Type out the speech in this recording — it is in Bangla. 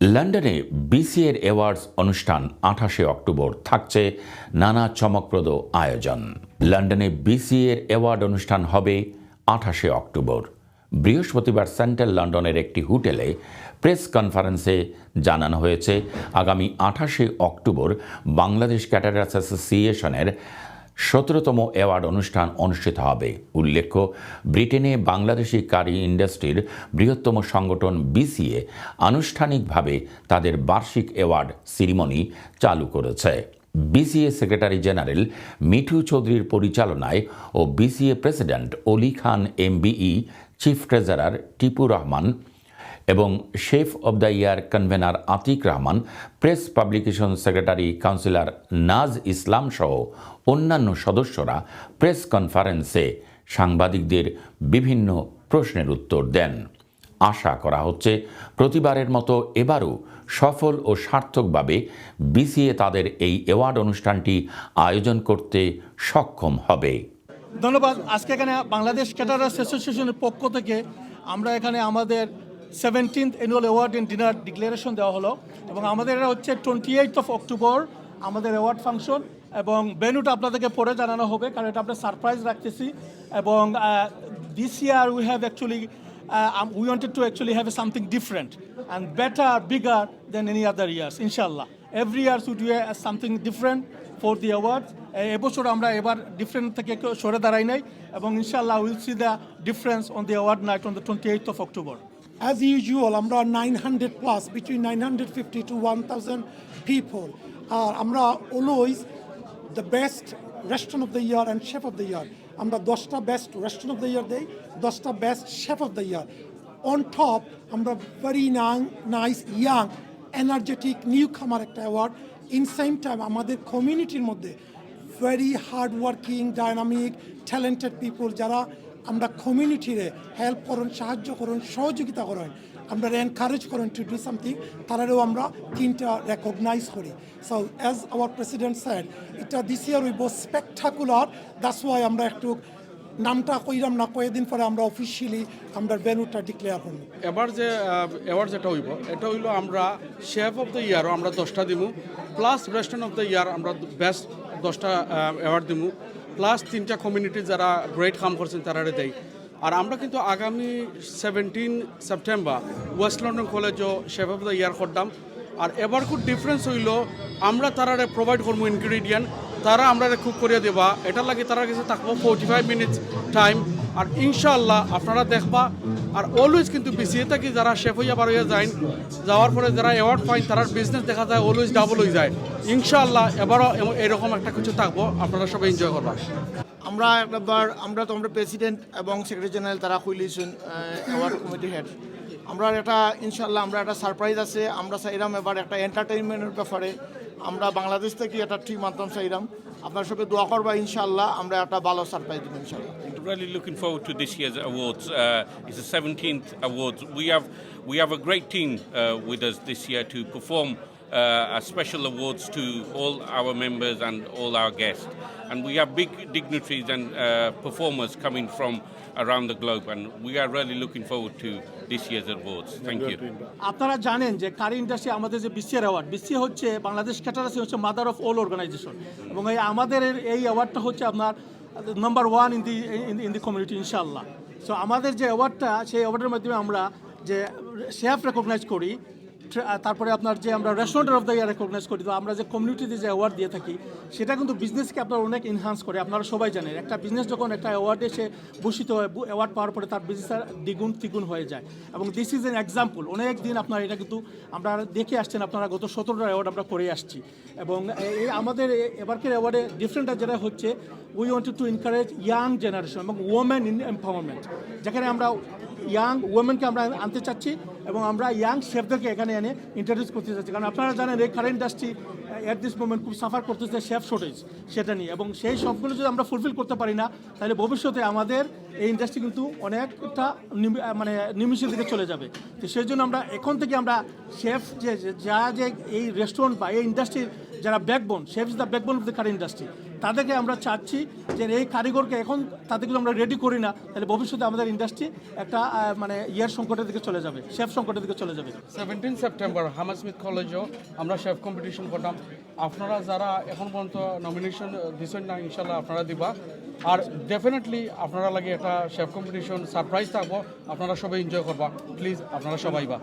লন্ডনে বিসিএর অ্যাওয়ার্ডস অনুষ্ঠান আঠাশে অক্টোবর থাকছে নানা চমকপ্রদ আয়োজন। লন্ডনে বিসিএর অ্যাওয়ার্ড অনুষ্ঠান হবে আঠাশে অক্টোবর। বৃহস্পতিবার সেন্ট্রাল লন্ডনের একটি হোটেলে প্রেস কনফারেন্সে জানানো হয়েছে, আগামী আঠাশে অক্টোবর বাংলাদেশ ক্যাটারার্স অ্যাসোসিয়েশনের সতেরোতম অ্যাওয়ার্ড অনুষ্ঠান অনুষ্ঠিত হবে। উল্লেখ্য, ব্রিটেনে বাংলাদেশি কারি ইন্ডাস্ট্রির বৃহত্তম সংগঠন বিসিএ আনুষ্ঠানিকভাবে তাদের বার্ষিক অ্যাওয়ার্ড সিরিমনি চালু করেছে। বিসিএ সেক্রেটারি জেনারেল মিঠু চৌধুরীর পরিচালনায় ও BCA president Oli Khan MBE, chief treasurer Tipu Rahman এবং chef of the year convener Atik Rahman press publication secretary councillor Naz Islam সহ অন্যান্য সদস্যরা প্রেস কনফারেন্সে সাংবাদিকদের বিভিন্ন প্রশ্নের উত্তর দেন। আশা করা হচ্ছে প্রতিবারের মতো এবারও সফল ও সার্থকভাবে বিসিএ তাদের এই অ্যাওয়ার্ড অনুষ্ঠানটি আয়োজন করতে সক্ষম হবে। ধন্যবাদ। আজকে এখানে বাংলাদেশ ক্যাটারার্স অ্যাসোসিয়েশনের পক্ষ থেকে আমরা এখানে আমাদের seventeenth annual award and dinner declaration দেওয়া হলো এবং আমাদের এটা হচ্ছে টোয়েন্টি এইট অফ অক্টোবর আমাদের অ্যাওয়ার্ড ফাংশন এবং ভেনুটা আপনাদেরকে পরে জানানো হবে কারণ এটা আমরা সারপ্রাইজ রাখতেছি এবং this year we have actually we wanted to actually have something different and better bigger than any other years ইনশাল্লাহ every years would you something different for the award এবছর আমরা এবার ডিফারেন্ট থেকে সরে দাঁড়াই নাই এবং ইনশাল্লাহ will see the difference on the award night on the twenty eight of October As usual, আমরা 900 plus, between 950 to 1,000 people. আর আমরা always the best restaurant of the year and chef of the year. আমরা দশটা best restaurant of the year দেই দশটা best chef of the year on top আমরা very nice young energetic new খামার একটা অ্যাওয়ার্ড ইন সেম টাইম আমাদের কমিউনিটির মধ্যে very hard working dynamic talented people যারা আমরা কমিউনিটিরে হেল্প করুন, সাহায্য করুন, সহযোগিতা করেন, আমরা এনকারেজ করেন টু ডু সামথিং তারারেও আমরা তিনটা রেকগনাইজ করি। So as our president sir এটা this year we bow spectacular that's why আমরা একটু নামটা কইরাম না, কয়েকদিন পরে আমরা অফিসিয়ালি আমরা ভেনুটা ডিক্লেয়ার করব। এবার যে অ্যাওয়ার্ড যেটা হইব, এটা হইল আমরা শেফ অফ দ্য ইয়ারও আমরা দশটা দিমু plus restaurant of the year আমরা বেস্ট দশটা অ্যাওয়ার্ড দিমু। প্লাস তিনটা কমিউনিটি যারা গ্রেট কাম করছেন তারা দেয় আর আমরা কিন্তু আগামী সেভেন্টিন সেপ্টেম্বর ওয়েস্ট লন্ডন কলেজও শেফ অফ দ্য ইয়ার করতাম। আর এবার খুব ডিফারেন্স হইল, আমরা তারারে প্রোভাইড করব ইনগ্রিডিয়েন্ট তারা আমরা খুব করিয়া দেবা। এটার লাগে তারা কাছে থাকব ফোর্টি ফাইভ মিনিটস টাইম আর ইনশাল্লাহ আপনারা দেখবা, আর অলওয়েজ কিন্তু বিসিএ থাকি যারা শেফ হইয়া বার হইয়া যায় যাওয়ার পরে যারা অ্যাওয়ার্ড পায় তার বিজনেস দেখা যায় অলওয়েজ ডাবল হয়ে যায়। ইনশাল্লাহ এবারও এরকম একটা কিছু থাকব, আপনারা সবাই এনজয় করবা। আমরা একবার, আমরা তো আমরা প্রেসিডেন্ট এবং সেক্রেটারি জেনারেল তারা খুলিয়েছেন অ্যাওয়ার্ড কমিটি হেড আমরা একটা ইনশাল্লাহ আমরা একটা সারপ্রাইজ আছে, আমরা চাইলাম এবার একটা এন্টারটেইনমেন্টের ব্যাপারে। আমরা বাংলাদেশ থেকে একটা ঠিক মাধ্যম চাইলাম আপনার সঙ্গে দোয়া করবা ইনশাল্লাহ আমরা একটা ভালো সারপ্রাইজ দেবো ইনশাল্লাহ really looking forward to this year's awards. Uh, it's the 17th awards. We have we have a great team uh, with us this year to perform uh, special awards to all our members and all our guests. And we have big dignitaries and uh, performers coming from around the globe, and we are really looking forward to this year's awards. Thank you. আপনারা জানেন যে কারি ইন্ডাস্ট্রি আমাদের যে বিসিআর অ্যাওয়ার্ড বিসিএ হচ্ছে বাংলাদেশ ক্যাটারার্স হচ্ছে মাদার অফ অল অর্গানাইজেশন এবং এই আমাদের এই অ্যাওয়ার্ডটা হচ্ছে আপনার number one in the in the community ইনশাল্লাহ সো আমাদের যে অ্যাওয়ার্ডটা সেই অ্যাওয়ার্ডের মাধ্যমে আমরা যে শেফ রেকগনাইজ করি তারপরে আপনার যে আমরা restaurant of the year recognise করি, তো আমরা যে কমিউনিটিতে যে অ্যাওয়ার্ড দিয়ে থাকি, সেটা কিন্তু বিজনেসকে আপনার অনেক এনহান্স করে, আপনারা সবাই জানেন। একটা বিজনেস যখন একটা অ্যাওয়ার্ডে সে ভূষিত হয় অ্যাওয়ার্ড পাওয়ার পরে তার বিজনেস দ্বিগুণ তিগুণ হয়ে যায়। এবং দিস ইজ এন এক্সাম্পল অনেক দিন আপনার এটা কিন্তু আমরা দেখে আসছেন, আপনারা গত সতেরোটা অ্যাওয়ার্ড আমরা করে আসছি। এবং এই আমাদের এবারকের অ্যাওয়ার্ডে ডিফারেন্ট যেটা হচ্ছে we wanted to encourage young generation এবং ওমেন ইন এম্পাওয়ারমেন্ট যেখানে আমরা ইয়াং ওমেনকে আমরা আনতে চাচ্ছি এবং আমরা ইয়াং শেফদেরকে এখানে এনে ইন্ট্রোডিউস করতে চাচ্ছি। কারণ আপনারা জানেন এই current industry at this moment খুব সাফার করতেছে শেফ শর্টেজ সেটা নিয়ে এবং সেই সবগুলো যদি আমরা ফুলফিল করতে পারি না, তাহলে ভবিষ্যতে আমাদের এই ইন্ডাস্ট্রি কিন্তু অনেকটা মানে নিমিষের দিকে চলে যাবে। তো সেই জন্য আমরা এখন থেকে আমরা শেফ যে- যা, যে এই রেস্টুরেন্ট বা এই ইন্ডাস্ট্রির যারা backbone chef is the backbone of the current industry তাদেরকে আমরা চাচ্ছি যে এই কারিগরকে এখন তাদেরকে আমরা রেডি করি না, তাহলে ভবিষ্যতে আমাদের ইন্ডাস্ট্রি একটা মানে ইয়ার সংকটের দিকে চলে যাবে শেফ সংকটের দিকে চলে যাবে। সেভেন্টিন সেপ্টেম্বর হামাসমিথ কলেজেও আমরা শেফ কম্পিটিশন করতাম আপনারা যারা এখন পর্যন্ত নমিনেশন দিচ্ছেন না ইনশাল্লাহ আপনারা দিবা। আর ডেফিনেটলি আপনারা লাগে একটা শেফ কম্পিটিশন সারপ্রাইজ থাকব, আপনারা সবাই এনজয় করবা। প্লিজ আপনারা সবাই বা।